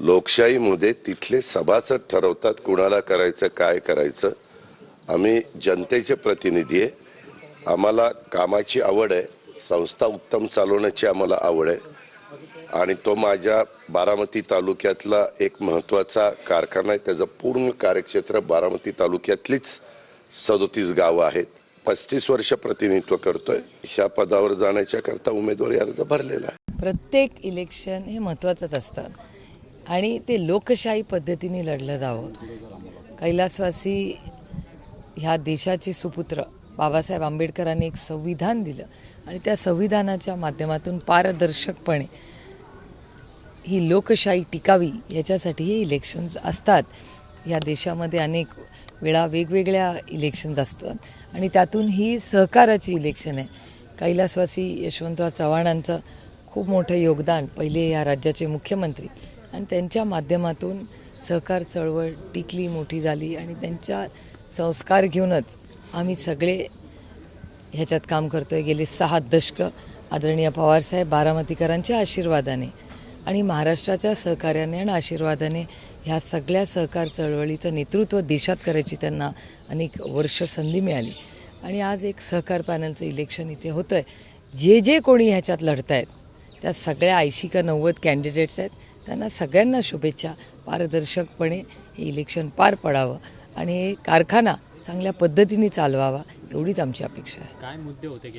लोकशाहीमध्ये तिथले सभासद ठरवतात कुणाला करायचं काय करायचं. आम्ही जनतेचे प्रतिनिधी आहे. आम्हाला कामाची आवड आहे. संस्था उत्तम चालवण्याची आम्हाला आवड आहे. आणि तो माझ्या बारामती तालुक्यातला एक महत्त्वाचा कारखाना आहे. त्याचं पूर्ण कार्यक्षेत्र बारामती तालुक्यातलीच सदोतीस गावं आहेत. पस्तीस वर्ष प्रतिनिधित्व करतोय. ह्या पदावर जाण्याच्या करता उमेदवारी अर्ज भरलेला आहे. प्रत्येक इलेक्शन हे महत्त्वाचंच असतं. आणि ते लोकशाही पद्धतीने लढलं जावं. कैलासवासी ह्या देशाचे सुपुत्र बाबासाहेब आंबेडकरांनी एक संविधान दिलं आणि त्या संविधानाच्या माध्यमातून पारदर्शकपणे ही लोकशाही टिकावी याच्यासाठी हे इलेक्शन्स असतात. या देशामध्ये अनेक वेळा वेगवेगळ्या इलेक्शन्स असतात आणि त्यातून ही सहकाराची इलेक्शन आहे. कैलासवासी यशवंतराव चव्हाणांचं खूप मोठं योगदान. पहिले या राज्याचे मुख्यमंत्री आणि त्यांच्या माध्यमातून सहकार चळवळ टिकली मोठी झाली आणि त्यांच्या संस्कार घेऊनच आम्ही सगळे ह्याच्यात काम करतो आहे गेले सहा दशकं आदरणीय पवारसाहेब बारामतीकरांच्या आशीर्वादाने आणि महाराष्ट्राच्या सहकार्याने आणि आशीर्वादाने ह्या सगळ्या सहकार चळवळीचं नेतृत्व देशात करायची त्यांना अनेक वर्ष संधी मिळाली. आणि आज एक सहकार पॅनलचं इलेक्शन इथे होतं आहे जे जे कोणी ह्याच्यात लढत आहेत त्या सगळ्या ऐंशी का नव्वद कॅन्डिडेट्स आहेत त्यांना सगळ्यांना शुभेच्छा. पारदर्शकपणे हे इलेक्शन पार पडावं आणि कारखाना चांगल्या पद्धतीने चालवावा एवढीच आमची अपेक्षा आहे. काय मुद्दे होते?